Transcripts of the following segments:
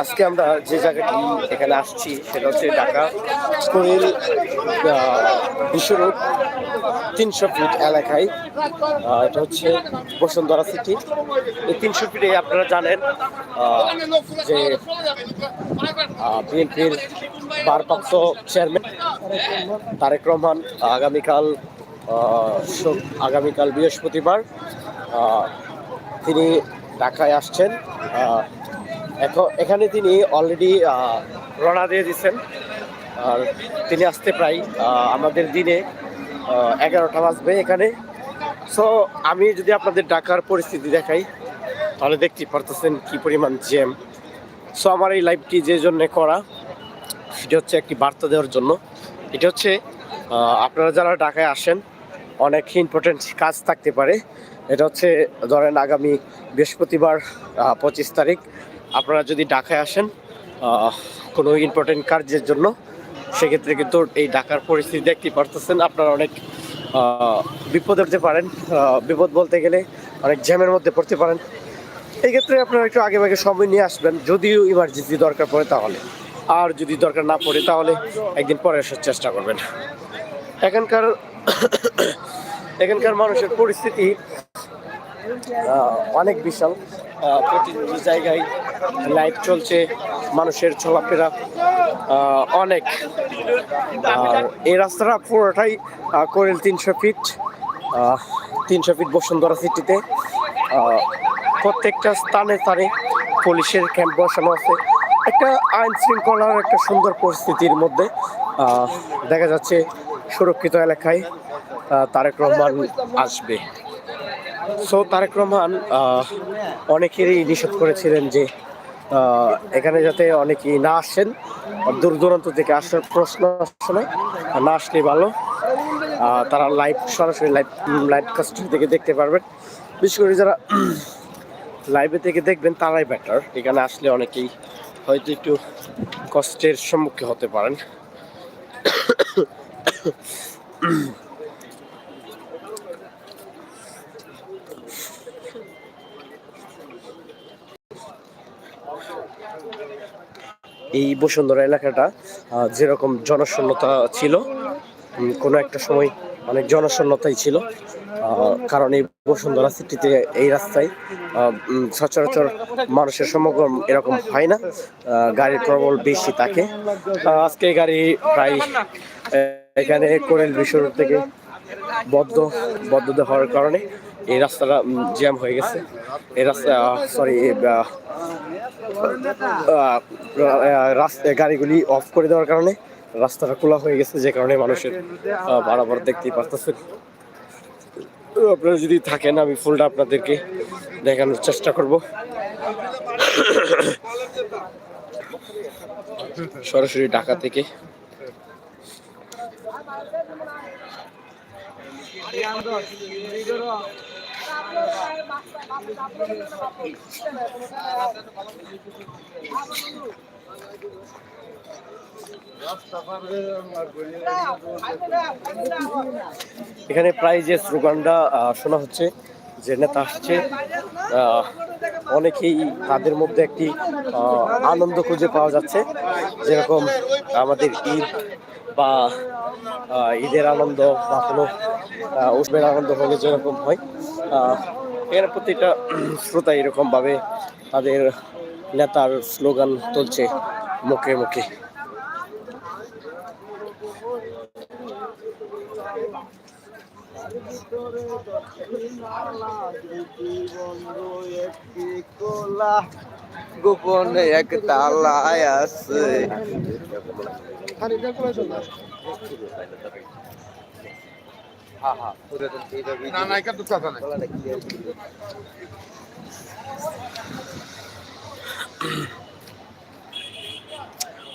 আজকে আমরা যে জায়গাটি এখানে আসছি, সেটা হচ্ছে ঢাকা কোয়েল বিশ্বরূপ তিনশো ফিট এলাকায়। এটা হচ্ছে বসুন্ধরা সিটি। এই তিনশো ফিটে আপনারা জানেন যে বিএনপির ভারপ্রাপ্ত চেয়ারম্যান তারেক রহমান আগামীকাল আগামীকাল বৃহস্পতিবার তিনি ঢাকায় আসছেন। এখন এখানে তিনি অলরেডি রওনা দিয়ে দিচ্ছেন। আর তিনি আসতে প্রায় আমাদের দিনে এগারোটা বাজবে এখানে। সো আমি যদি আপনাদের ঢাকার পরিস্থিতি দেখাই, তাহলে দেখতে পারতেছেন কি পরিমাণ জ্যাম সো আমার এই লাইভটি যে জন্যে করা, সেটা হচ্ছে একটি বার্তা দেওয়ার জন্য। এটা হচ্ছে আপনারা যারা ঢাকায় আসেন, অনেক ইম্পর্টেন্ট কাজ থাকতে পারে। এটা হচ্ছে, ধরেন আগামী বৃহস্পতিবার পঁচিশ তারিখ আপনারা যদি ঢাকায় আসেন কোনো ইম্পর্টেন্ট কার্যের জন্য, সেক্ষেত্রে কিন্তু এই ঢাকার পরিস্থিতি দেখতে পারতেছেন। আপনারা অনেক বিপদ পড়তে পারেন। বিপদ বলতে গেলে অনেক জ্যামের মধ্যে পড়তে পারেন। এই ক্ষেত্রে আপনারা একটু আগে আগে সময় নিয়ে আসবেন, যদিও ইমার্জেন্সি দরকার পড়ে তাহলে। আর যদি দরকার না পড়ে, তাহলে একদিন পরে আসার চেষ্টা করবেন। এখানকার এখানকার মানুষের পরিস্থিতি অনেক বিশাল। প্রতিটি জায়গায় লাইট চলছে, মানুষের চলাফেরা অনেক। এই রাস্তাটা পুরোটাই কোরেল তিনশো ফিট তিনশো ফিট বসুন্ধরা সিটিতে। প্রত্যেকটা স্থানে স্থানে পুলিশের ক্যাম্প বসানো আছে। একটা আইন শৃঙ্খলার একটা সুন্দর পরিস্থিতির মধ্যে দেখা যাচ্ছে সুরক্ষিত এলাকায় তারেক রহমান আসবে। সো তারেক রহমান অনেকেরই নিষেধ করেছিলেন যে এখানে যাতে অনেকেই না আসেন দূর দূরান্ত থেকে আসার প্রশ্ন আসছে না না আসলে ভালো। তারা লাইভ সরাসরি লাইভ লাইভ কাস্টম থেকে দেখতে পারবেন। বিশেষ করে যারা লাইভে থেকে দেখবেন, তারাই বেটার এখানে আসলে অনেকেই হয়তো একটু কষ্টের সম্মুখীন হতে পারেন। এই বসুন্ধরা এলাকাটা যেরকম জনশূন্যতা ছিল কোনো একটা সময় অনেক জনশূন্যতাই ছিল কারণ এই বসুন্ধরা সিটিতে এই রাস্তায় সচরাচর মানুষের সমাগম এরকম হয় না গাড়ির প্রবল বেশি থাকে। আজকে গাড়ি প্রায় এখানে কোরেল বিশ্বর থেকে বদ্ধ বদ্ধ হওয়ার কারণে এই রাস্তাটা জ্যাম হয়ে গেছে। এই রাস্তা সরি রাস্তা, গাড়িগুলি অফ করে দেওয়ার কারণে রাস্তাটা খোলা হয়ে গেছে, যে কারণে মানুষের বারবার দেখতেই পারতেছেন। আপনারা যদি থাকেন, আমি ফুলটা আপনাদেরকে দেখানোর চেষ্টা করব। সরাসরি ঢাকা থেকে। এখানে প্রায় যে স্লোগানটা শোনা হচ্ছে যে নেতা আসছে। অনেকেই তাদের মধ্যে একটি আনন্দ খুঁজে পাওয়া যাচ্ছে। যেরকম আমাদের ঈদ বা ঈদের আনন্দ বা কোনো উৎসবের আনন্দ হলে যেরকম হয়। এর প্রতিটা শ্রোতা এরকমভাবে তাদের নেতার স্লোগান তুলছে মুখে মুখে। গোপনে এক তালায় আছে। খালি ডেকোরেশন না না এটা তো কথা নাই।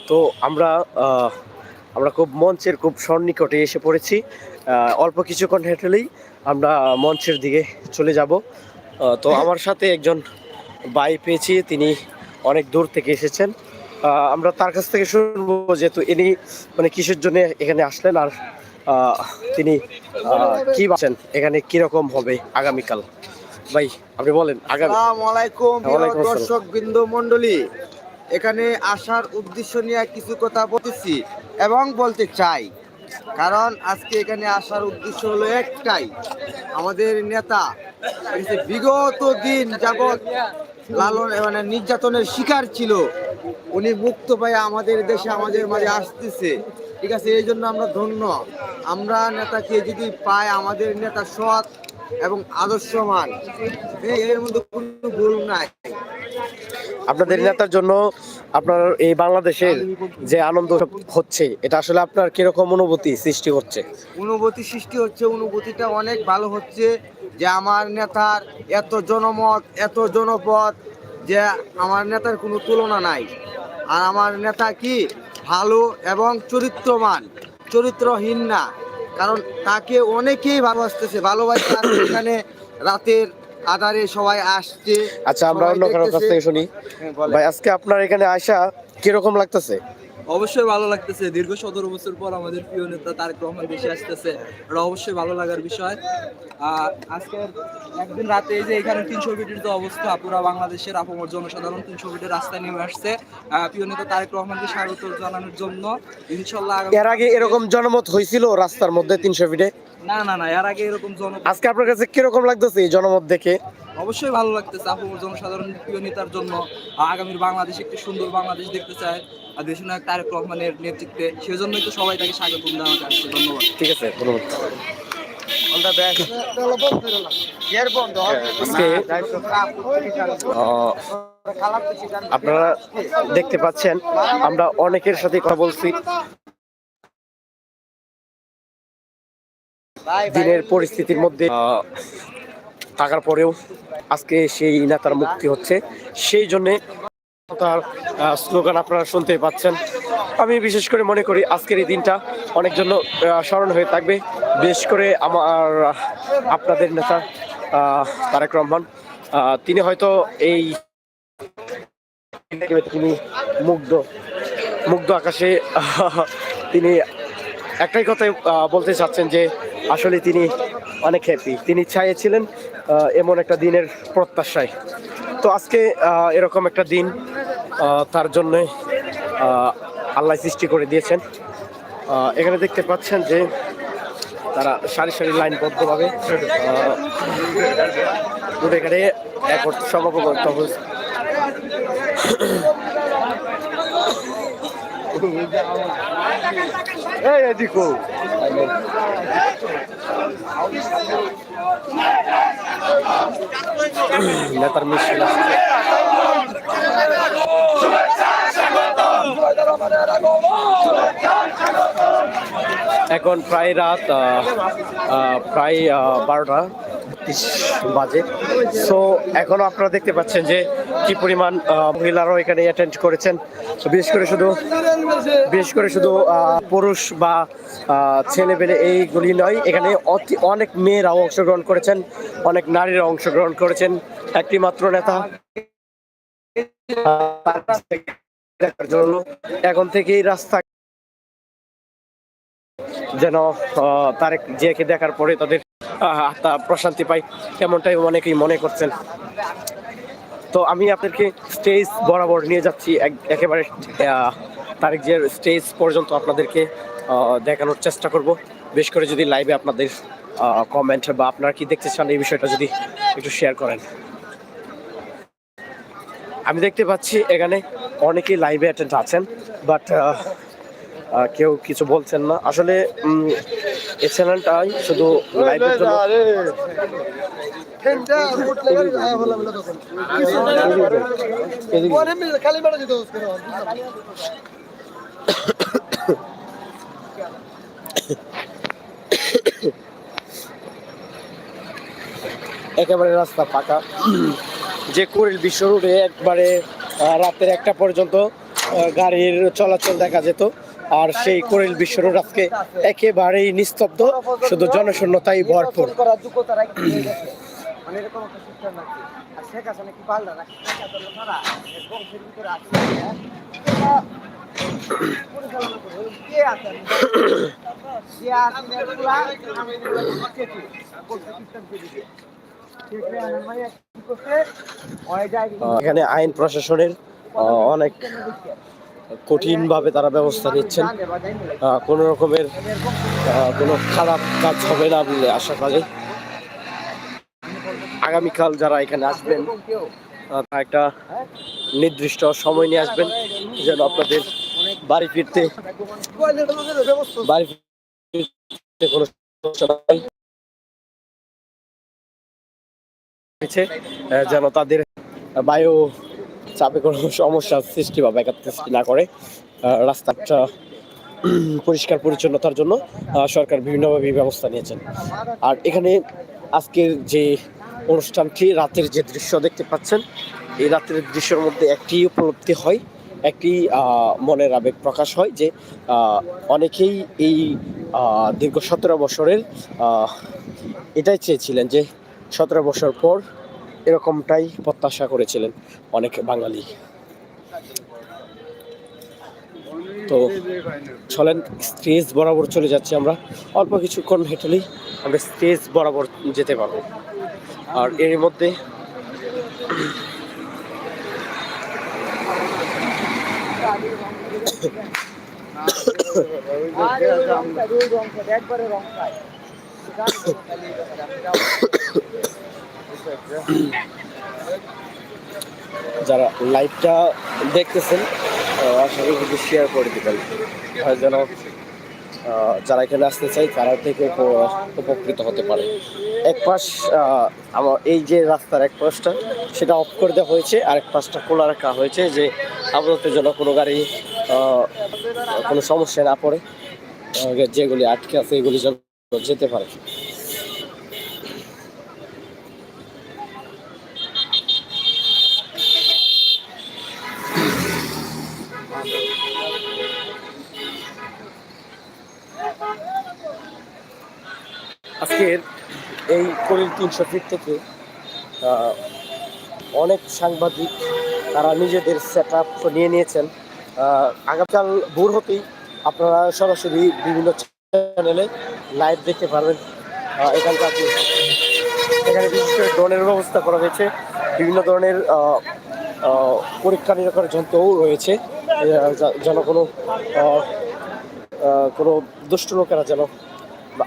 তো আমরা আমরা খুব মঞ্চের খুব সন্নিকটে এসে পড়েছি। অল্প কিছুক্ষণ হেঁটেলেই আমরা মঞ্চের দিকে চলে যাব। তো আমার সাথে একজন ভাই পেয়েছি তিনি অনেক দূর থেকে এসেছেন। আমরা তার কাছ থেকে শুনব যেহেতু ইনি মানে কিসের জন্য এখানে আসলেন আর তিনি কি ভাবছেন? এখানে কীরকম হবে আগামীকাল? ভাই আপনি বলেন আলাইকুম। দর্শক বিন্দু মণ্ডলী। এখানে আসার উদ্দেশ্য নিয়ে কিছু কথা বলতেছি এবং বলতে চাই। কারণ আজকে এখানে আসার উদ্দেশ্য হলো একটাই। আমাদের নেতা বিগত দিন যাবৎ লালন মানে নির্যাতনের শিকার ছিল উনি মুক্ত পায়ে আমাদের দেশে আমাদের মাঝে আসতেছে। ঠিক আছে এই জন্য আমরা ধন্য। আমরা নেতাকে যদি পাই আমাদের নেতা সৎ এবং আদর্শমান। এ- এর মধ্যে কোনো ভুল নাই। আপনাদের নেতার জন্য আপনার এই বাংলাদেশের যে আনন্দ হচ্ছে এটা আসলে আপনার কীরকম অনুভূতি সৃষ্টি হচ্ছে? অনুভূতি সৃষ্টি হচ্ছে অনুভূতিটা অনেক ভালো হচ্ছে যে আমার নেতার এত জনমত এত জনপদ যে আমার নেতার কোনো তুলনা নাই। আর আমার নেতা কি? ভালো এবং চরিত্রমান চরিত্রহীন না। কারণ তাকে অনেকেই ভালোবাসতেছে ভালোবাসতে এখানে রাতের আধারে সবাই আসছে আচ্ছা আমরা অন্য কারোর কাছ থেকে শুনি। হ্যাঁ, ভাই আজকে আপনার এখানে আসা কীরকম লাগতেছে? অবশ্যই ভালো লাগতেছে। দীর্ঘ সতেরো বছর পর আমাদের প্রিয় নেতা তারেক রহমান দেশে আসতেছে। এটা অবশ্যই ভালো লাগার বিষয়। আর আজকের একদিন রাতে এই যে এখানে তিনশো ফিটের যে অবস্থা পুরো বাংলাদেশের আপামর জনসাধারণ তিনশো ফিটের রাস্তায় নেমে আসছে। প্রিয় নেতা তারেক রহমানকে স্বাগত জানানোর জন্য। ইনশাল্লাহ এর আগে এরকম জনমত হয়েছিল রাস্তার মধ্যে তিনশো ফিটে? না না না এর আগে এরকম জন আজকে আপনার কাছে কীরকম লাগতেছে এই জনমত দেখে? অবশ্যই ভালো লাগতেছে। আপামর জনসাধারণ প্রিয় নেতার জন্য আগামীর বাংলাদেশ একটি সুন্দর বাংলাদেশ দেখতে চায়। দেশনায়ক তারেক রহমানের নেতৃত্বে সেজন্যই তো সবাই তাকে স্বাগত জানাতে আসছে। ধন্যবাদ। ঠিক আছে ধন্যবাদ। আহ, আপনারা দেখতে পাচ্ছেন আমরা অনেকের সাথে কথা বলছি। দিনের পরিস্থিতির মধ্যে আহ, থাকার পরেও আজকে সেই নেতার মুক্তি হচ্ছে। সেই জন্যে তার স্লোগান আপনারা শুনতে পাচ্ছেন। আমি বিশেষ করে মনে করি আজকের এই দিনটা অনেক জন্য স্মরণ হয়ে থাকবে। বিশেষ করে আমার আপনাদের নেতা তারেক রহমান। তিনি হয়তো এই তিনি মুগ্ধ মুগ্ধ আকাশে তিনি একটাই কথাই বলতে চাচ্ছেন যে আসলে তিনি অনেক হ্যাপি তিনি চাইছিলেন এমন একটা দিনের প্রত্যাশায়। তো আজকে এরকম একটা দিন তার জন্য আল্লাহ সৃষ্টি করে দিয়েছেন। এখানে দেখতে পাচ্ছেন যে তারা সারি সারি লাইনবদ্ধভাবে এখানে সমাগত অবস্থা এই এদিকো নেতার মিছিল এখন প্রায় রাত প্রায় বারোটা বাজে। সো এখনও আপনারা দেখতে পাচ্ছেন যে কি পরিমাণ মহিলারাও এখানে অ্যাটেন্ড করেছেন। বিশেষ করে শুধু, বিশেষ করে শুধু পুরুষ বা ছেলে পেলে এইগুলি নয়, এখানে অতি, অনেক মেয়েরাও অংশগ্রহণ করেছেন, অনেক নারীরা অংশগ্রহণ করেছেন। একটি মাত্র নেতা। দেখার জন্য। এখন থেকেই রাস্তা যেন তারেক জিয়াকে দেখার পরে তাদের আত্মা প্রশান্তি পায় তেমনটাই অনেকেই মনে করছেন। তো আমি আপনাদেরকে স্টেজ বরাবর নিয়ে যাচ্ছি একেবারে তারেক জিয়ার স্টেজ পর্যন্ত আপনাদেরকে দেখানোর চেষ্টা করব। বেশ করে যদি লাইভে আপনাদের কমেন্ট বা আপনারা কি দেখতে চান এই বিষয়টা যদি একটু শেয়ার করেন। আমি দেখতে পাচ্ছি এখানে অনেকেই লাইভে অ্যাটেন্ড আছেন বাট কেউ কিছু বলছেন না। আসলে এই চ্যানেলটাই শুধু লাইভের জন্য। একেবারে রাস্তা ফাঁকা। যে কুড়িল বিশ্ব রোডে একবারে রাতের একটা পর্যন্ত গাড়ির চলাচল দেখা যেত আর সেই কুড়িল বিশ্ব রোড আজকে একেবারেই নিস্তব্ধ শুধু জনশূন্যতাই ভরপুর করার এখানে আইন প্রশাসনের অনেক কঠিনভাবে তারা ব্যবস্থা নিচ্ছেন। কোনো রকমের কোনো খারাপ কাজ হবে না বলে আশা করি। আগামীকাল যারা এখানে আসবেন তারা একটা নির্দিষ্ট সময় নিয়ে আসবেন যেন আপনাদের বাড়ি ফিরতে বাড়ি ফিরতে কোনো সমস্যা হয়েছে, যেন তাদের বায়ু চাপে কোনো সমস্যার সৃষ্টি বা ব্যাঘাত সৃষ্টি না করে। রাস্তাটা পরিষ্কার পরিচ্ছন্নতার জন্য সরকার বিভিন্নভাবে ব্যবস্থা নিয়েছেন। আর এখানে আজকের যে অনুষ্ঠানটি রাতের যে দৃশ্য দেখতে পাচ্ছেন এই রাতের দৃশ্যের মধ্যে একটি উপলব্ধি হয় একটি মনের আবেগ প্রকাশ হয় যে অনেকেই এই দীর্ঘ সতেরো বছরের এটাই চেয়েছিলেন যে সতেরো বছর পর এরকমটাই প্রত্যাশা করেছিলেন অনেক বাঙালি। তো চলেন স্টেজ বরাবর চলে যাচ্ছি আমরা। অল্প কিছুক্ষণ হেঁটেলেই আমরা স্টেজ বরাবর যেতে পারব। আর এর মধ্যে যারা লাইভটা দেখতেছেন আশা করি একটু শেয়ার করে দেবেন। যেন যারা এখানে আসতে চাই, তারা থেকে উপকৃত হতে পারে। এক পাশ আমার এই যে রাস্তার এক পাশটা, সেটা অফ করে দেওয়া হয়েছে, আর এক পাশটা খোলা রাখা হয়েছে যে আপাতত যেন কোনো গাড়ি কোনো সমস্যা না পড়ে। যেগুলি আটকে আছে, এগুলি যেন যেতে পারে। আজকের এই করিল তিনশো ফিট থেকে অনেক সাংবাদিক তারা নিজেদের সেট নিয়ে নিয়েছেন। আগামীকাল ভোর হতেই আপনারা সরাসরি বিভিন্ন চ্যানেলে লাইভ দেখতে পারবেন। এখানকার এখানে বিশেষ করে ড্রোনের ব্যবস্থা করা হয়েছে। বিভিন্ন ধরনের পরীক্ষা নিরীক্ষার যন্ত্রও রয়েছে। যেন কোনো কোনো দুষ্ট লোকেরা যেন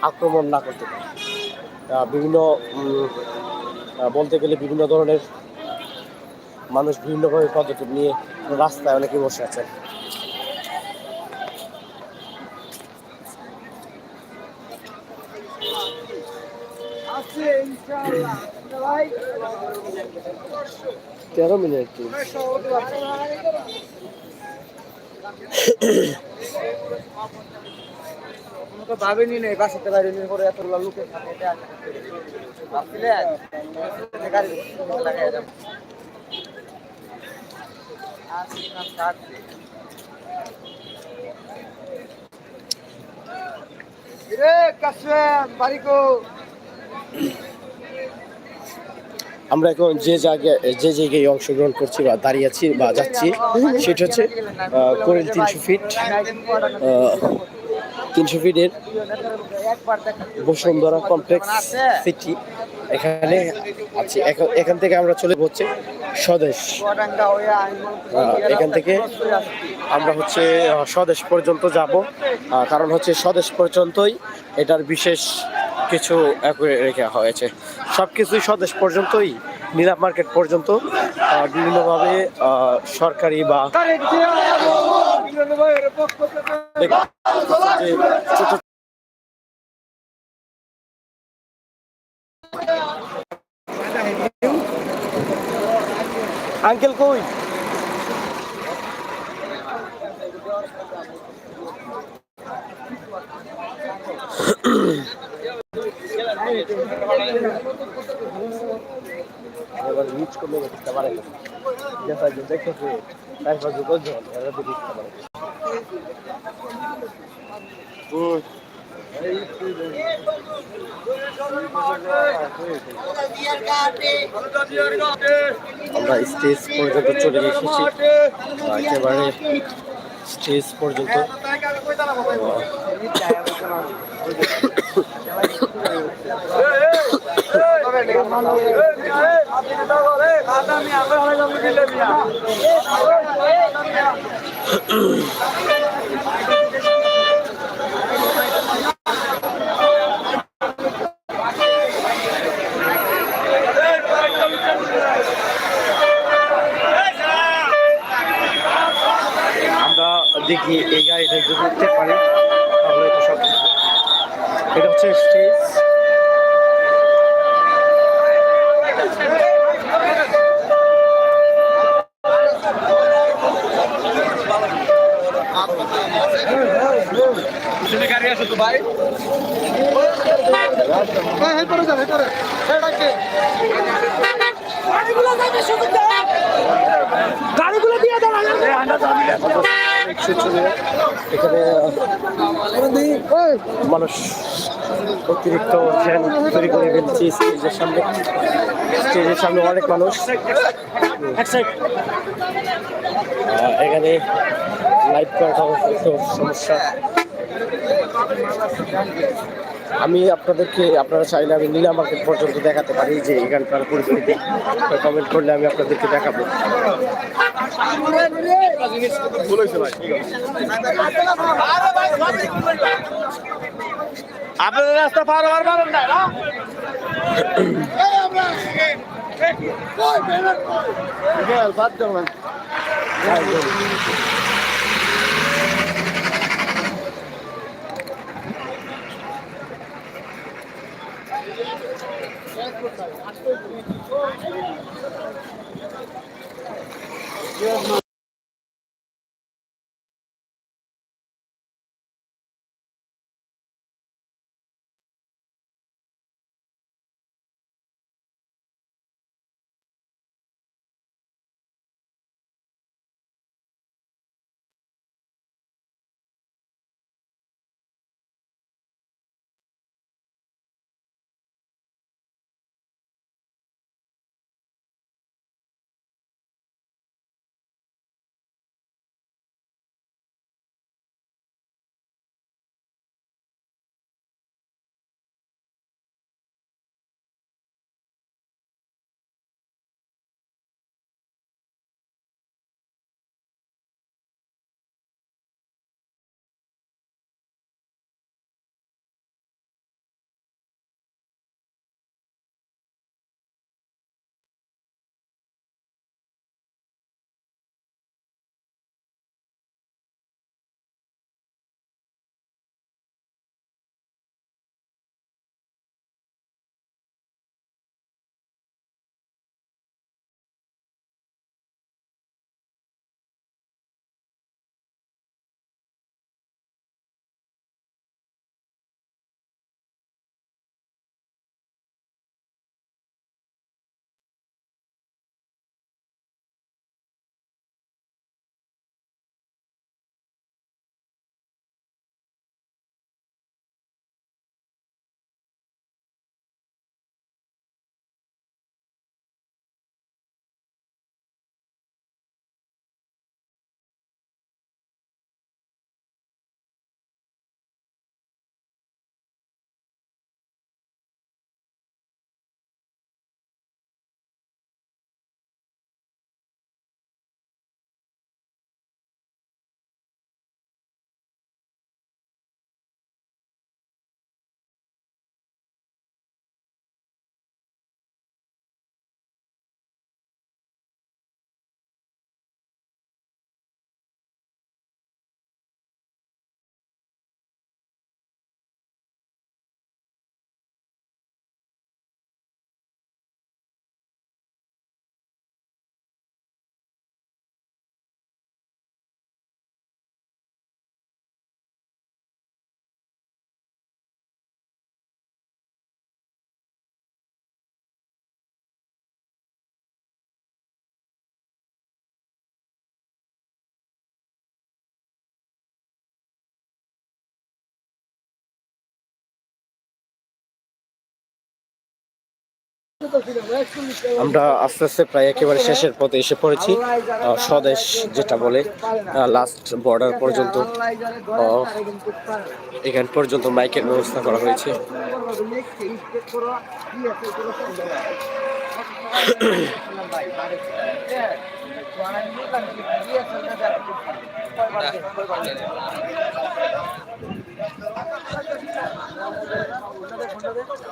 আক্রমণ না করতে পারে। বিভিন্ন বলতে গেলে বিভিন্ন ধরনের মানুষ বিভিন্নভাবে পদক্ষেপ নিয়ে রাস্তায় অনেকে বসে আছেন। তেরো মিনিট। তো ভাবেনি নেই বাসাতে বাইরে নিয়ে পরে এতগুলো লোকের সাথে না আমরা এখন যে জায়গায় যে জায়গায় অংশগ্রহণ করছি বা দাঁড়িয়ে আছি বা যাচ্ছি, সেটা হচ্ছে কোরেল তিনশো ফিট তিনশো ফিটের বসুন্ধরা কমপ্লেক্স সিটি। এখানে আছি। এখন- থেকে আমরা চলে হচ্ছে স্বদেশ। এখান থেকে আমরা হচ্ছে স্বদেশ পর্যন্ত যাব। কারণ হচ্ছে স্বদেশ পর্যন্তই এটার বিশেষ কিছু রেখে হয়েছে। সব কিছুই স্বদেশ পর্যন্তই নীলাম মার্কেট পর্যন্ত। বিভিন্নভাবে সরকারি বা আঙ্কেল কই? এবার রিচ করলে বুঝতে পারে দেখা যায় দেখতেছে তারপর যে কজন এরা তো বুঝতে পারে আমরা স্টেজ পর্যন্ত চলে এসেছি। একেবারে স্টেজ পর্যন্ত আমরা দেখি এই গাড়িটা যদি উঠতে পারি তাহলে তো সব। এটা হচ্ছে স্টেজ হ্যাঁ হ্যাঁ করে যান হ্যাঁ করে এখানে, মানুষ অতিরিক্ত ফ্যান তৈরি করে ফেলছি স্টেজের সামনে। স্টেজের সামনে অনেক মানুষ। এখানে লাইভ করাটা একটু সমস্যা। আমি আপনাদেরকে আপনারা চাইলে আমি নীলা মার্কেট পর্যন্ত দেখাতে পারি যে এখানকার পরিস্থিতি। কমেন্ট করলে আমি আপনাদেরকে দেখাবো। আপনাদের রাস্তা পার হওয়ার পারেন না? বাদ দেবেন Yes, ma'am. আমরা আস্তে আস্তে প্রায় একেবারে শেষের পথে এসে পড়েছি আহ, স্বদেশ যেটা বলে লাস্ট বর্ডার পর্যন্ত এখান পর্যন্ত মাইকের ব্যবস্থা করা হয়েছে শুভেচ্ছা